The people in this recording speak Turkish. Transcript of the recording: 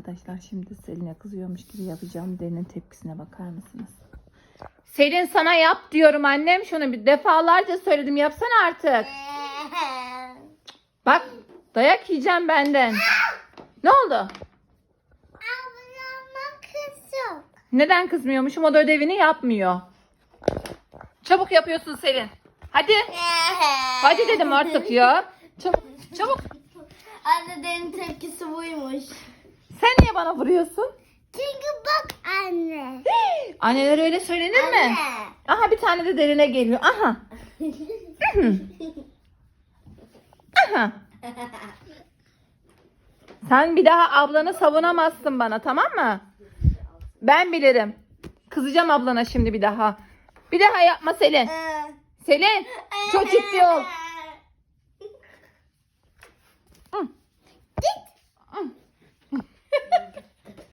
Arkadaşlar şimdi Selin'e kızıyormuş gibi yapacağım. Derinin tepkisine bakar mısınız? Selin sana yap diyorum annem şunu bir defalarca söyledim yapsana artık. Bak dayak yiyeceğim benden. Ne oldu? Ablama kızım. Neden kızmıyormuşum? O da ödevini yapmıyor. Çabuk yapıyorsun Selin. Hadi. Hadi dedim artık ya. Çabuk. Çabuk. Anne derin tepkisi buymuş. Bana vuruyorsun? Çünkü bak anne. Anneler öyle söylenir mi? Aha bir tane de derine geliyor. Aha. Aha. Sen bir daha ablanı savunamazsın bana tamam mı? Ben bilirim. Kızacağım ablana şimdi bir daha. Bir daha yapma Selin. Selin çok ciddi ol.